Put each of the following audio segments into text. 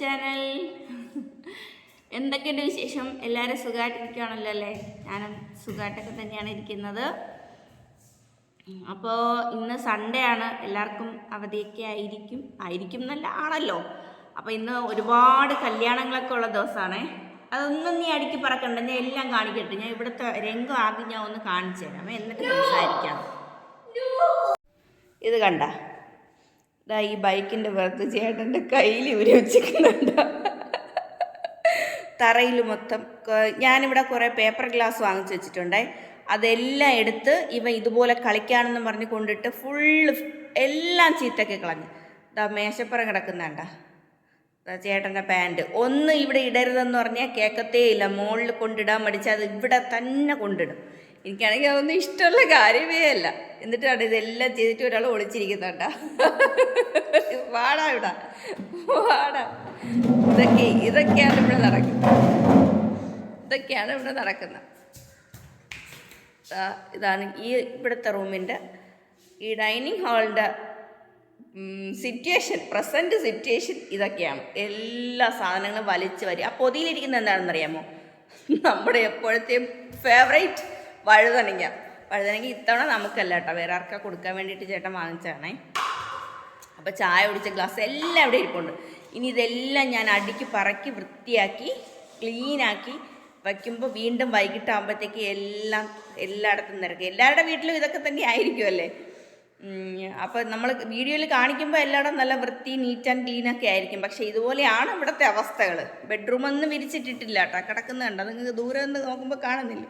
Channel. എന്തൊക്കെയുണ്ട് വിശേഷം? എല്ലാവരും സുഖമായിട്ടിരിക്കുകയാണല്ലോ അല്ലേ? ഞാനും സുഖമായിട്ടൊക്കെ തന്നെയാണ് ഇരിക്കുന്നത്. അപ്പോൾ ഇന്ന് സൺഡേ ആണ്. എല്ലാവർക്കും അവധിയൊക്കെ ആയിരിക്കും. ആയിരിക്കും എന്നല്ല ആണല്ലോ. അപ്പോൾ ഇന്ന് ഒരുപാട് കല്യാണങ്ങളൊക്കെ ഉള്ള ദിവസമാണേ. അതൊന്നും നീ അടുക്കി പറക്കണ്ട. ഞാൻ എല്ലാം കാണിക്കട്ടെ. ഞാൻ ഇവിടുത്തെ രംഗം ആദ്യം ഞാൻ ഒന്ന് കാണിച്ചു തരാം. എന്നിട്ട് സംസാരിക്കാം. ഇത് കണ്ട? ഇതാ ഈ ബൈക്കിന്റെ പുറത്ത് ചേട്ടന്റെ കയ്യിൽ ഇവർ വെച്ചിരിക്കുന്നുണ്ട്. തറയിൽ മൊത്തം. ഞാനിവിടെ കുറേ പേപ്പർ ഗ്ലാസ് വാങ്ങിച്ചു വെച്ചിട്ടുണ്ടേ. അതെല്ലാം എടുത്ത് ഇവ ഇതുപോലെ കളിക്കാണെന്ന് പറഞ്ഞ് കൊണ്ടിട്ട് ഫുള്ള് എല്ലാം ചീത്തക്കി കളഞ്ഞു. ഇതാ മേശപ്പുറം കിടക്കുന്നുണ്ട? ചേട്ടന്റെ പാന്റ് ഒന്ന് ഇവിടെ ഇടരുതെന്ന് പറഞ്ഞാൽ കേൾക്കത്തേ ഇല്ല. മുകളിൽ കൊണ്ടിടാൻ മടിച്ചാൽ അത് ഇവിടെ തന്നെ കൊണ്ടിടും. എനിക്കാണെങ്കിൽ അതൊന്നും ഇഷ്ടമുള്ള കാര്യമേ അല്ല. എന്നിട്ടാണ് ഇതെല്ലാം ചെയ്തിട്ട് ഒരാൾ ഒളിച്ചിരിക്കുന്നുണ്ട. വാടാ ഇവിടെ. വാടാ. ഇതൊക്കെ ഇതൊക്കെയാണ് ഇവിടെ നടക്കുന്നത് ഇതൊക്കെയാണ് ഇവിടെ നടക്കുന്നത്. ഇതാണ് ഈ ഇവിടുത്തെ റൂമിന്റെ ഈ ഡൈനിങ് ഹാളിന്റെ സിറ്റുവേഷൻ പ്രസന്റ് സിറ്റുവേഷൻ ഇതൊക്കെയാണ്. എല്ലാ സാധനങ്ങളും വലിച്ചു വരിക ആ പൊതിയിലിരിക്കുന്ന എന്താണെന്ന് അറിയാമോ നമ്മുടെ എപ്പോഴത്തെയും ഫേവറേറ്റ് വഴുതനങ്ങ. വഴുതനങ്ങ ഇത്തവണ നമുക്കല്ല കേട്ടോ. വേറെ ആർക്കാ കൊടുക്കാൻ വേണ്ടിയിട്ട് ചേട്ടൻ വാങ്ങിച്ചതാണേ. അപ്പോൾ ചായ കുടിച്ച ഗ്ലാസ് എല്ലാം ഇവിടെ ഇരിപ്പുണ്ട്. ഇനി ഇതെല്ലാം ഞാൻ അടിക്ക് പറക്കി വൃത്തിയാക്കി ക്ലീനാക്കി വയ്ക്കുമ്പോൾ വീണ്ടും വൈകിട്ടാകുമ്പോഴത്തേക്ക് എല്ലാം എല്ലായിടത്തും നിരക്കും. എല്ലാവരുടെ വീട്ടിലും ഇതൊക്കെ തന്നെ ആയിരിക്കുമല്ലേ അപ്പോൾ നമ്മൾ വീഡിയോയിൽ കാണിക്കുമ്പോൾ എല്ലായിടം നല്ല വൃത്തി നീറ്റ് ആൻഡ് ക്ലീൻ ഒക്കെ ആയിരിക്കും. പക്ഷേ ഇതുപോലെയാണ് ഇവിടുത്തെ അവസ്ഥകൾ ബെഡ്റൂമൊന്നും വിരിച്ചിട്ടിട്ടില്ല കേട്ടോ. കിടക്കുന്നുണ്ട് അത് നിങ്ങൾക്ക് ദൂരെ നിന്ന് നോക്കുമ്പോൾ കാണുന്നില്ല.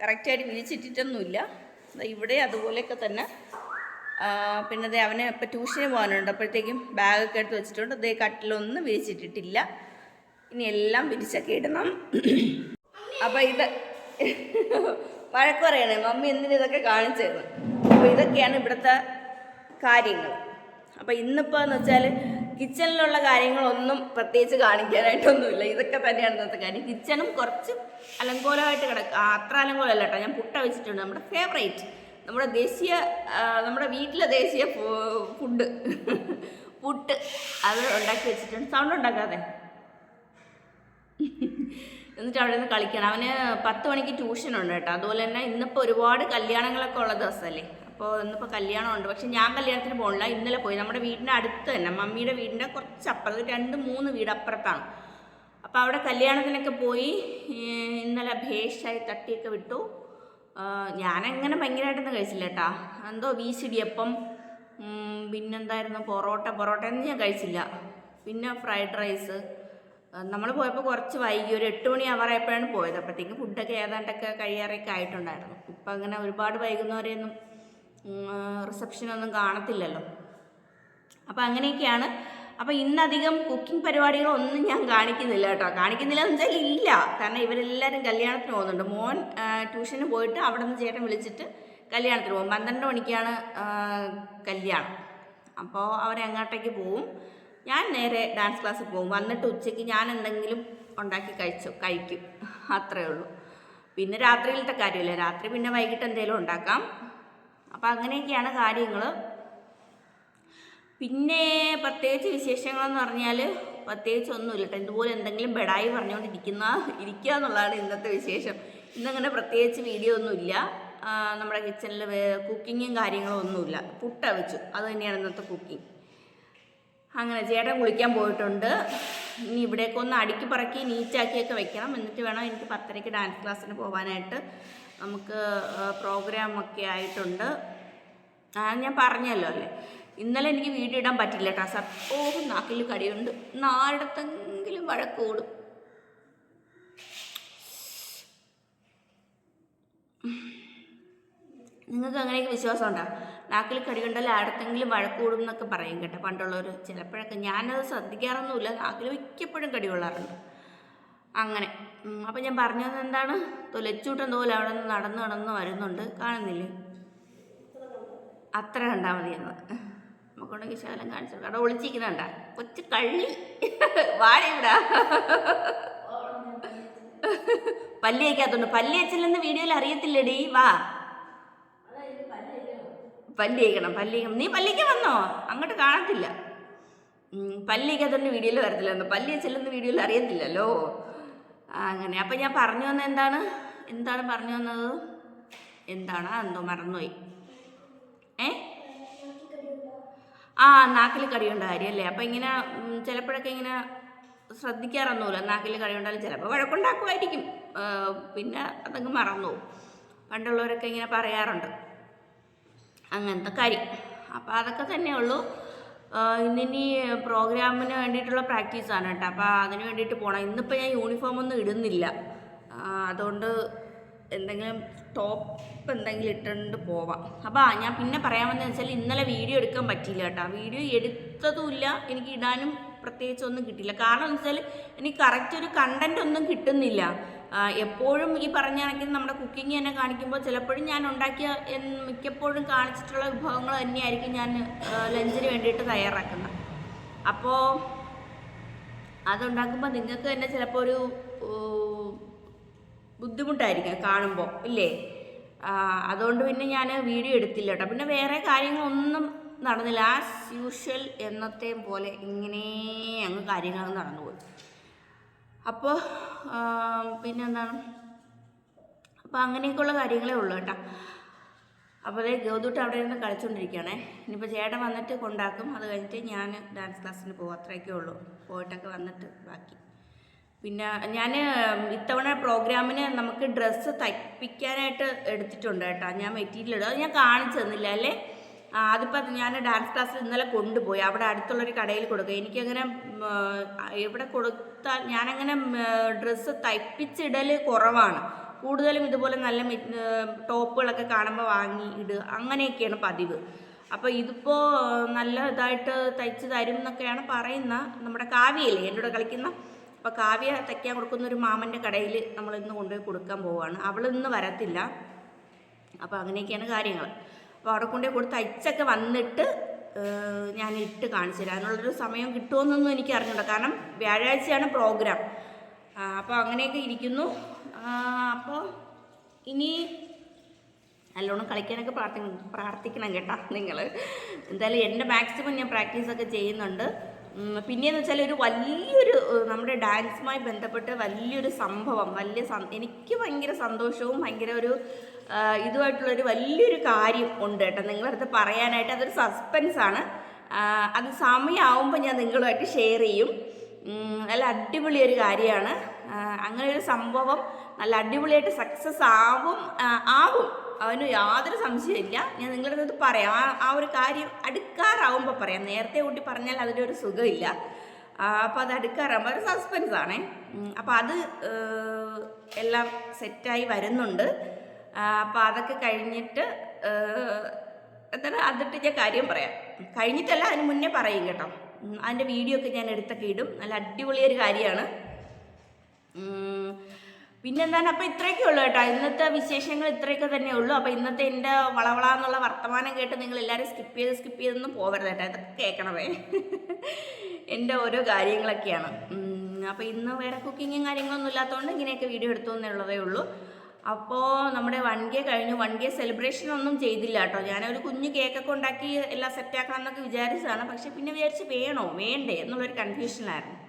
കറക്റ്റായിട്ട് വിരിച്ചിട്ടിട്ടൊന്നുമില്ല ദാ ഇവിടെ അതുപോലെയൊക്കെ തന്നെ. പിന്നെ ദേ അവന് ഇപ്പം ട്യൂഷന് പോകാനുണ്ട്. അപ്പോഴത്തേക്കും ബാഗൊക്കെ എടുത്ത് വെച്ചിട്ടുണ്ട്. ദേ കട്ടിലൊന്നും വിരിച്ചിട്ടിട്ടില്ല. ഇനി എല്ലാം വിരിച്ചൊക്കെ ഇടണം. അപ്പം ഇത് വഴക്ക് പറയണേ മമ്മി എന്തിനു ഇതൊക്കെ കാണിച്ചത് അപ്പോൾ ഇതൊക്കെയാണ് ഇവിടുത്തെ കാര്യങ്ങൾ അപ്പോൾ ഇന്നിപ്പോൾ എന്ന് വെച്ചാൽ കിച്ചണിലുള്ള കാര്യങ്ങളൊന്നും പ്രത്യേകിച്ച് കാണിക്കാനായിട്ടൊന്നുമില്ല. ഇതൊക്കെ തന്നെയാണ് ഇന്നത്തെ കാര്യം. കിച്ചണും കുറച്ച് അലങ്കോലമായിട്ട് കിടക്കുക അത്ര അലങ്കോലമല്ല കേട്ടോ. ഞാൻ പുട്ട വെച്ചിട്ടുണ്ട്. നമ്മുടെ ഫേവറേറ്റ് നമ്മുടെ ദേശീയ നമ്മുടെ വീട്ടിലെ ദേശീയ ഫുഡ് പുട്ട് അത് ഉണ്ടാക്കി വെച്ചിട്ടുണ്ട്. സൗണ്ട് ഉണ്ടാക്കാതെ. എന്നിട്ട് അവിടെ നിന്ന് കളിക്കണം. അവന് പത്ത് മണിക്ക് ട്യൂഷൻ ഉണ്ട് കേട്ടോ. അതുപോലെ തന്നെ ഇന്നിപ്പോൾ ഒരുപാട് കല്യാണങ്ങളൊക്കെ ഉള്ള ദിവസമല്ലേ? അപ്പോൾ ഇന്നിപ്പോൾ കല്യാണമുണ്ട്. പക്ഷെ ഞാൻ കല്യാണത്തിന് പോകണില്ല ഇന്നലെ പോയി. നമ്മുടെ വീടിന്റെ അടുത്ത് തന്നെ. മമ്മിയുടെ വീടിന്റെ കുറച്ച് അപ്പുറത്ത് രണ്ട് മൂന്ന് വീട് അപ്പുറത്താണ് അപ്പോൾ അവിടെ കല്യാണത്തിനൊക്കെ പോയി ഇന്നലെ ഭേഷായി തട്ടിയൊക്കെ വിട്ടു. ഞാനങ്ങനെ ഭയങ്കരമായിട്ടൊന്നും കഴിച്ചില്ല കേട്ടാ. എന്തോ വീശിടിയപ്പം പിന്നെന്തായിരുന്നു? പൊറോട്ട. പൊറോട്ട ഒന്നും ഞാൻ കഴിച്ചില്ല. പിന്നെ ഫ്രൈഡ് റൈസ്. നമ്മൾ പോയപ്പോൾ കുറച്ച് വൈകി. ഒരു എട്ട് മണി ആവാറായപ്പോഴാണ് പോയത്. അപ്പോഴത്തേക്കും ഫുഡൊക്കെ ഏതാണ്ടൊക്കെ കഴിയാറൊക്കെ ആയിട്ടുണ്ടായിരുന്നു. ഇപ്പം അങ്ങനെ ഒരുപാട് വൈകുന്നവരെയൊന്നും റിസപ്ഷനൊന്നും കാണത്തില്ലല്ലോ. അപ്പോൾ അങ്ങനെയൊക്കെയാണ്. അപ്പോൾ ഇന്നധികം കുക്കിംഗ് പരിപാടികളൊന്നും ഞാൻ കാണിക്കുന്നില്ല കേട്ടോ. കാണിക്കുന്നില്ല എന്ന് വെച്ചാൽ ഇല്ല. കാരണം ഇവരെല്ലാവരും കല്യാണത്തിന് പോകുന്നുണ്ട്. മോൻ ട്യൂഷന് പോയിട്ട് അവിടെ നിന്ന് ചേട്ടൻ വിളിച്ചിട്ട് കല്യാണത്തിന് പോകും. പന്ത്രണ്ട് മണിക്കാണ് കല്യാണം. അപ്പോൾ അവരെങ്ങോട്ടേക്ക് പോവും. ഞാൻ നേരെ ഡാൻസ് ക്ലാസ്സിൽ പോകും വന്നിട്ട് ഉച്ചയ്ക്ക് ഞാൻ എന്തെങ്കിലും ഉണ്ടാക്കി കഴിച്ചു. കഴിക്കും. അത്രയേ ഉള്ളൂ. പിന്നെ രാത്രിയിലത്തെ കാര്യമില്ല. രാത്രി പിന്നെ വൈകിട്ട് എന്തെങ്കിലും ഉണ്ടാക്കാം. അപ്പോൾ അങ്ങനെയൊക്കെയാണ് കാര്യങ്ങൾ പിന്നെ പ്രത്യേകിച്ച് വിശേഷങ്ങളെന്ന് പറഞ്ഞാൽ പ്രത്യേകിച്ച് ഒന്നുമില്ല കേട്ടോ ഇതുപോലെ എന്തെങ്കിലും ബെഡായി പറഞ്ഞുകൊണ്ടിരിക്കുന്ന ഇരിക്കുക എന്നുള്ളതാണ് ഇന്നത്തെ വിശേഷം. ഇന്നങ്ങനെ പ്രത്യേകിച്ച് വീഡിയോ ഒന്നുമില്ല. നമ്മുടെ കിച്ചണിൽ കുക്കിങ്ങും കാര്യങ്ങളും ഒന്നുമില്ല. പുട്ട വെച്ചു. അത് തന്നെയാണ് ഇന്നത്തെ കുക്കിംഗ്. അങ്ങനെ ചേട്ടൻ കുളിക്കാൻ പോയിട്ടുണ്ട്. ഇനി ഇവിടേക്കൊന്ന് അടുക്കി പറക്കി നീറ്റാക്കിയൊക്കെ വെക്കണം. എന്നിട്ട് വേണം എനിക്ക് പത്തരയ്ക്ക് ഡാൻസ് ക്ലാസ്സിന് പോകാനായിട്ട് നമുക്ക് പ്രോഗ്രാം ഒക്കെ ആയിട്ടുണ്ട്. ഞാൻ പറഞ്ഞല്ലോ അല്ലേ? ഇന്നലെ എനിക്ക് വീഡിയോ ഇടാൻ പറ്റില്ല കേട്ടോ ഓ നാക്കിൽ കടിയുണ്ട്. നാരിടത്തെങ്കിലും വഴക്കോടും നിങ്ങൾക്ക് അങ്ങനെയൊക്കെ വിശ്വാസം ഉണ്ടോ? നാക്കിൽ കടി കണ്ടാൽ ആടത്തെങ്കിലും വഴക്കൂടും എന്നൊക്കെ പറയും കേട്ടോ പണ്ടുള്ളവർ ചിലപ്പോഴൊക്കെ ഞാനത് ശ്രദ്ധിക്കാറൊന്നുമില്ല. നാക്കിൽ മിക്കപ്പോഴും കടി കൊള്ളാറുണ്ട്. അങ്ങനെ. അപ്പം ഞാൻ പറഞ്ഞത് എന്താണ്? തൊലച്ചൂട്ടൻ തോലെ അവിടെ നിന്ന് നടന്ന് നടന്ന് വരുന്നുണ്ട്. കാണുന്നില്ലേ? അത്ര കണ്ടാൽ മതിയെന്ന് നമുക്കുണ്ടെങ്കിൽ ശകലം കാണിച്ചു അവിടെ ഒളിച്ചിരിക്കുന്നുണ്ട. കൊച്ചു കള്ളി. വാഴയുടാ പല്ലി പല്ലിയച്ചില്ലെന്ന് വീഡിയോയിൽ അറിയത്തില്ലടി. വാ. പല്ലി പല്ലിയേക്കണം. പല്ലി നീ പല്ലിക്ക് വന്നോ? അങ്ങോട്ട് കാണത്തില്ല. പല്ലിക്കാത്തോണ്ട് വീഡിയോയിൽ വരത്തില്ല പല്ലി ചെല്ലുന്ന വീഡിയോയിൽ അറിയത്തില്ലല്ലോ. അങ്ങനെ. അപ്പം ഞാൻ പറഞ്ഞു വന്നത് എന്താണ്? എന്താണ് പറഞ്ഞു വന്നത്? എന്താണ്? എന്തോ മറന്നുപോയി. ഏ? ആ നാക്കിൽ കടിയുണ്ട കാര്യമല്ലേ അപ്പം ഇങ്ങനെ ചിലപ്പോഴൊക്കെ ഇങ്ങനെ ശ്രദ്ധിക്കാറൊന്നുമില്ല. നാക്കിൽ കടിയുണ്ടാലും ചിലപ്പോൾ വഴക്കുണ്ടാക്കുമായിരിക്കും. പിന്നെ അതങ്ങ് മറന്നു പണ്ടുള്ളവരൊക്കെ ഇങ്ങനെ പറയാറുണ്ട്. അങ്ങനത്തെ കാര്യം. അപ്പോൾ അതൊക്കെ തന്നെ ഉള്ളൂ ഇന്നിനി പ്രോഗ്രാമിന് വേണ്ടിയിട്ടുള്ള പ്രാക്ടീസാണ് കേട്ടോ. അപ്പോൾ അതിന് വേണ്ടിയിട്ട് പോകണം ഇന്നിപ്പോൾ ഞാൻ യൂണിഫോം ഒന്നും ഇടുന്നില്ല. അതുകൊണ്ട് എന്തെങ്കിലും ടോപ്പ് എന്തെങ്കിലും ഇട്ടുകൊണ്ട് പോവാം. അപ്പോൾ ഞാൻ പിന്നെ പറയാമെന്ന് വെച്ചാൽ ഇന്നലെ വീഡിയോ എടുക്കാൻ പറ്റിയില്ല കേട്ടോ. വീഡിയോ എടുത്തതുമില്ല എനിക്ക് ഇടാനും പ്രത്യേകിച്ച് ഒന്നും കിട്ടിയില്ല. കാരണം എന്ന് വെച്ചാൽ എനിക്ക് കറക്റ്റ് ഒരു കണ്ടന്റ് ഒന്നും കിട്ടുന്നില്ല. എപ്പോഴും ഈ പറഞ്ഞ കണക്കിന് നമ്മുടെ കുക്കിംഗ് തന്നെ കാണിക്കുമ്പോൾ ചിലപ്പോഴും ഞാൻ ഉണ്ടാക്കിയ മിക്കപ്പോഴും കാണിച്ചിട്ടുള്ള വിഭവങ്ങൾ തന്നെയായിരിക്കും ഞാൻ ലഞ്ചിന് വേണ്ടിയിട്ട് തയ്യാറാക്കുന്നത്. അപ്പോൾ അതുണ്ടാക്കുമ്പോൾ നിങ്ങൾക്ക് തന്നെ ചിലപ്പോൾ ഒരു ബുദ്ധിമുട്ടായിരിക്കും കാണുമ്പോൾ ഇല്ലേ? അതുകൊണ്ട് പിന്നെ ഞാൻ വീഡിയോ എടുത്തില്ല കേട്ടോ. പിന്നെ വേറെ കാര്യങ്ങളൊന്നും നടന്നില്ല. ആസ് യൂഷ്വൽ എന്നത്തെയും പോലെ ഇങ്ങനെ അങ്ങ് കാര്യങ്ങൾ അങ്ങ് നടന്നുപോയി. അപ്പോൾ പിന്നെന്താണ് അപ്പോൾ അങ്ങനെയൊക്കെയുള്ള കാര്യങ്ങളേ ഉള്ളൂ കേട്ടോ. അപ്പോൾ അതേ ഗൗതുട്ട് അവിടെ ഇരുന്ന് കളിച്ചുകൊണ്ടിരിക്കുകയാണേ ഇനിയിപ്പോൾ ചേട്ടൻ വന്നിട്ട് കൊണ്ടാക്കും. അത് കഴിഞ്ഞിട്ട് ഞാൻ ഡാൻസ് ക്ലാസ്സിന് പോകും അത്രയൊക്കെ ഉള്ളൂ. പോയിട്ടൊക്കെ വന്നിട്ട് ബാക്കി. പിന്നെ ഞാൻ ഇത്തവണ പ്രോഗ്രാമിന് നമുക്ക് ഡ്രസ്സ് തയ്പ്പിക്കാനായിട്ട് എടുത്തിട്ടുണ്ട് കേട്ടോ. ഞാൻ മെറ്റീരിയൽ ഇടും. അത് ഞാൻ കാണിച്ചു തന്നില്ല അല്ലേ? അതിപ്പോൾ ഞാൻ ഡാൻസ് ക്ലാസ്സിൽ ഇന്നലെ കൊണ്ടുപോയി. അവിടെ അടുത്തുള്ളൊരു കടയിൽ കൊടുക്കുക. എനിക്കങ്ങനെ എവിടെ കൊടുത്താൽ ഞാനങ്ങനെ ഡ്രസ്സ് തയ്പ്പിച്ചിടൽ കുറവാണ്. കൂടുതലും ഇതുപോലെ നല്ല ടോപ്പുകളൊക്കെ കാണുമ്പോൾ വാങ്ങി ഇടുക അങ്ങനെയൊക്കെയാണ് പതിവ്. അപ്പോൾ ഇതിപ്പോൾ നല്ല ഇതായിട്ട് തയ്ച്ച് തരും എന്നൊക്കെയാണ് പറയുന്ന നമ്മുടെ കാവ്യയില്ലേ? എന്റെ കൂടെ കളിക്കുന്ന? അപ്പോൾ കാവ്യ തയ്ക്കാൻ കൊടുക്കുന്ന ഒരു മാമന്റെ കടയിൽ നമ്മൾ ഇന്ന് കൊണ്ടുപോയി കൊടുക്കാൻ പോവുകയാണ് അവൾ ഇന്ന് വരത്തില്ല. അപ്പോൾ അങ്ങനെയൊക്കെയാണ് കാര്യങ്ങൾ അപ്പോൾ അവിടെ കൊണ്ടുപോയി കൊടുത്ത് തയ്ച്ചൊക്കെ വന്നിട്ട് ഞാൻ ഇട്ട് കാണിച്ചു തരാം. അതിനുള്ളൊരു സമയം കിട്ടുമെന്നൊന്നും എനിക്ക് അറിഞ്ഞൂടാ കാരണം വ്യാഴാഴ്ചയാണ് പ്രോഗ്രാം. അപ്പോൾ അങ്ങനെയൊക്കെ ഇരിക്കുന്നു. അപ്പോൾ ഇനി നല്ലോണം കളിക്കാനൊക്കെ പ്രാർത്ഥി പ്രാർത്ഥിക്കണം കേട്ടോ നിങ്ങൾ എന്തായാലും എന്റെ മാക്സിമം ഞാൻ പ്രാക്ടീസൊക്കെ ചെയ്യുന്നുണ്ട്. പിന്നെയെന്ന് വെച്ചാൽ ഒരു വലിയൊരു നമ്മുടെ ഡാൻസുമായി ബന്ധപ്പെട്ട് വലിയൊരു സംഭവം വലിയ എനിക്ക് ഭയങ്കര സന്തോഷവും ഭയങ്കര ഒരു ഇതുമായിട്ടുള്ളൊരു വലിയൊരു കാര്യം ഉണ്ട് കേട്ടോ. നിങ്ങളടുത്ത് പറയാനായിട്ട് അതൊരു സസ്പെൻസാണ്. അത് സമയമാവുമ്പോൾ ഞാൻ നിങ്ങളുമായിട്ട് ഷെയർ ചെയ്യും. നല്ല അടിപൊളി ഒരു കാര്യമാണ്. അങ്ങനെ ഒരു സംഭവം നല്ല അടിപൊളിയായിട്ട് സക്സസ് ആവും ആവും. അവന് യാതൊരു സംശയമില്ല ഞാൻ നിങ്ങളുടെ അടുത്ത് പറയാം. ആ ആ ഒരു കാര്യം അടുക്കാറാവുമ്പോൾ പറയാം. നേരത്തെ കൂട്ടി പറഞ്ഞാൽ അതിന്റെ ഒരു സുഖമില്ല. അപ്പോൾ അത് അടുക്കാറാകുമ്പോൾ ഒരു സസ്പെൻസ് ആണേ. അപ്പോൾ അത് എല്ലാം സെറ്റായി വരുന്നുണ്ട്. അപ്പോൾ അതൊക്കെ കഴിഞ്ഞിട്ട് എന്താണ് അതിട്ട് ഞാൻ കാര്യം പറയാം. കഴിഞ്ഞിട്ടല്ല അതിന് മുന്നേ പറയും കേട്ടോ. അതിന്റെ വീഡിയോ ഒക്കെ ഞാൻ എടുത്തൊക്കെ ഇടും. നല്ല അടിപൊളിയൊരു കാര്യമാണ്. പിന്നെന്താണ്? അപ്പോൾ ഇത്രയൊക്കെ ഉള്ളൂ കേട്ടോ. ഇന്നത്തെ വിശേഷങ്ങൾ ഇത്രയൊക്കെ തന്നെ ഉള്ളൂ. അപ്പോൾ ഇന്നത്തെ എന്റെ വളവള എന്നുള്ള വർത്തമാനം കേട്ട് നിങ്ങൾ എല്ലാവരും സ്കിപ്പ് ചെയ്ത് സ്കിപ്പ് ചെയ്തൊന്നും പോകരുത് കേട്ടോ. ഇതൊക്കെ കേൾക്കണമേ. എന്റെ ഓരോ കാര്യങ്ങളൊക്കെയാണ്. അപ്പോൾ ഇന്ന് വേറെ കുക്കിങ്ങും കാര്യങ്ങളൊന്നും ഇല്ലാത്തതുകൊണ്ട് ഇങ്ങനെയൊക്കെ വീഡിയോ എടുത്തു എന്നുള്ളതേ ഉള്ളൂ. അപ്പോൾ നമ്മുടെ വൺ കെ കഴിഞ്ഞു. വൺ കെ സെലിബ്രേഷൻ ഒന്നും ചെയ്തില്ല കേട്ടോ. ഞാനൊരു കുഞ്ഞു കേക്കൊക്കെ ഉണ്ടാക്കി എല്ലാം സെറ്റാക്കണം എന്നൊക്കെ വിചാരിച്ചതാണ്. പക്ഷെ പിന്നെ വിചാരിച്ച് വേണോ? വേണ്ടേ? എന്നുള്ളൊരു കൺഫ്യൂഷനായിരുന്നു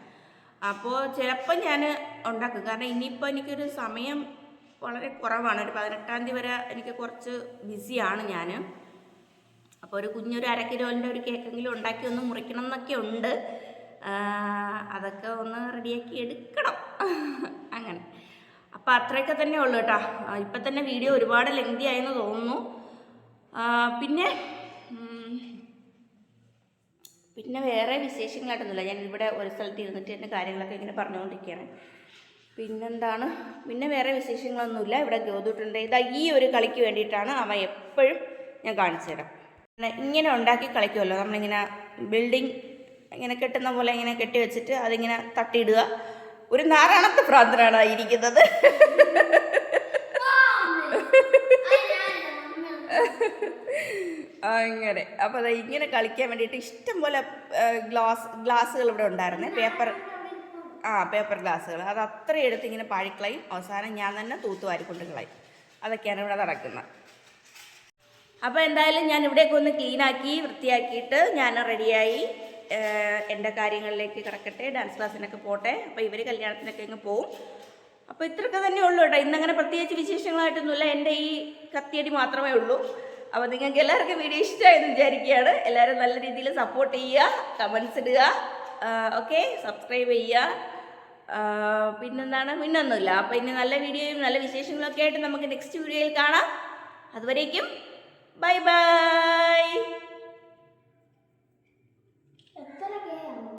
അപ്പോൾ ചിലപ്പോൾ ഞാൻ ഉണ്ടാക്കും. കാരണം ഇനിയിപ്പോൾ എനിക്കൊരു സമയം വളരെ കുറവാണ്. ഒരു പതിനെട്ടാം തീയതി വരെ എനിക്ക് കുറച്ച് ബിസിയാണ് ഞാൻ അപ്പോൾ ഒരു കുഞ്ഞൊരു അര കിലോന്റെ ഒരു കേക്കെങ്കിലും ഉണ്ടാക്കി ഒന്ന് മുറിക്കണം എന്നൊക്കെ ഉണ്ട്. അതൊക്കെ ഒന്ന് റെഡിയാക്കി എടുക്കണം. അങ്ങനെ. അപ്പോൾ അത്രയൊക്കെ തന്നെ ഉള്ളു കേട്ടോ. ഇപ്പം തന്നെ വീഡിയോ ഒരുപാട് ലെങ്തി ആയെന്ന് തോന്നുന്നു. പിന്നെ പിന്നെ വേറെ വിശേഷങ്ങളായിട്ടൊന്നുമില്ല. ഞാൻ ഇവിടെ ഒരു സ്ഥലത്ത് ഇരുന്നിട്ട് എന്റെ കാര്യങ്ങളൊക്കെ ഇങ്ങനെ പറഞ്ഞുകൊണ്ടിരിക്കുകയാണ്. പിന്നെന്താണ്? പിന്നെ വേറെ വിശേഷങ്ങളൊന്നുമില്ല. ഇവിടെ ഗോതൂട്ടുണ്ട്. ഇതാ ഈ ഒരു കളിക്ക് വേണ്ടിയിട്ടാണ് അവ എപ്പോഴും ഞാൻ കാണിച്ചു തരാം. ഇങ്ങനെ ഉണ്ടാക്കി കളിക്കുമല്ലോ. നമ്മളിങ്ങനെ ബിൽഡിങ് ഇങ്ങനെ കെട്ടുന്ന പോലെ ഇങ്ങനെ കെട്ടി വെച്ചിട്ട് അതിങ്ങനെ തട്ടിയിടുക. ഒരു നാരായണത്തെ പ്രാർത്ഥനയാണ് ഇരിക്കുന്നത്. അങ്ങനെ അപ്പോൾ ഇങ്ങനെ കളിക്കാൻ വേണ്ടിയിട്ട് ഇഷ്ടം പോലെ ഗ്ലാസ് ഗ്ലാസ്സുകൾ ഇവിടെ ഉണ്ടായിരുന്നു. പേപ്പർ ആ പേപ്പർ ഗ്ലാസ്സുകൾ. അത് അത്രയും എടുത്ത് ഇങ്ങനെ പാഴിക്കളയും. അവസാനം ഞാൻ തന്നെ തൂത്തുവാരി കൊണ്ട് കളയും. അതൊക്കെയാണ് ഇവിടെ നടക്കുന്നത്. അപ്പോൾ എന്തായാലും ഞാൻ ഇവിടെയൊക്കെ ഒന്ന് ക്ലീനാക്കി വൃത്തിയാക്കിയിട്ട് ഞാൻ റെഡിയായി. എന്റെ കാര്യങ്ങളിലേക്ക് കിടക്കട്ടെ ഡാൻസ് ക്ലാസ്സിനൊക്കെ പോട്ടെ. അപ്പോൾ ഇവർ കല്യാണത്തിനൊക്കെ ഇങ്ങ് പോവും. അപ്പോൾ ഇത്രയൊക്കെ തന്നെ ഉള്ളൂ കേട്ടോ. ഇന്നങ്ങനെ പ്രത്യേകിച്ച് വിശേഷങ്ങളായിട്ടൊന്നുമില്ല. എന്റെ ഈ കത്തിയടി മാത്രമേ ഉള്ളൂ. അപ്പോൾ നിങ്ങൾക്ക് എല്ലാവർക്കും വീഡിയോ ഇഷ്ടമായെന്ന് വിചാരിക്കുകയാണ്. എല്ലാവരും നല്ല രീതിയിൽ സപ്പോർട്ട് ചെയ്യുക കമൻസ് ഇടുക ഓക്കെ സബ്സ്ക്രൈബ് ചെയ്യുക. പിന്നെന്താണ്? പിന്നൊന്നുമില്ല അപ്പോൾ ഇനി നല്ല വീഡിയോയും നല്ല വിശേഷങ്ങളൊക്കെ ആയിട്ട് നമുക്ക് നെക്സ്റ്റ് വീഡിയോയിൽ കാണാം. അതുവരേക്കും ബൈ ബൈ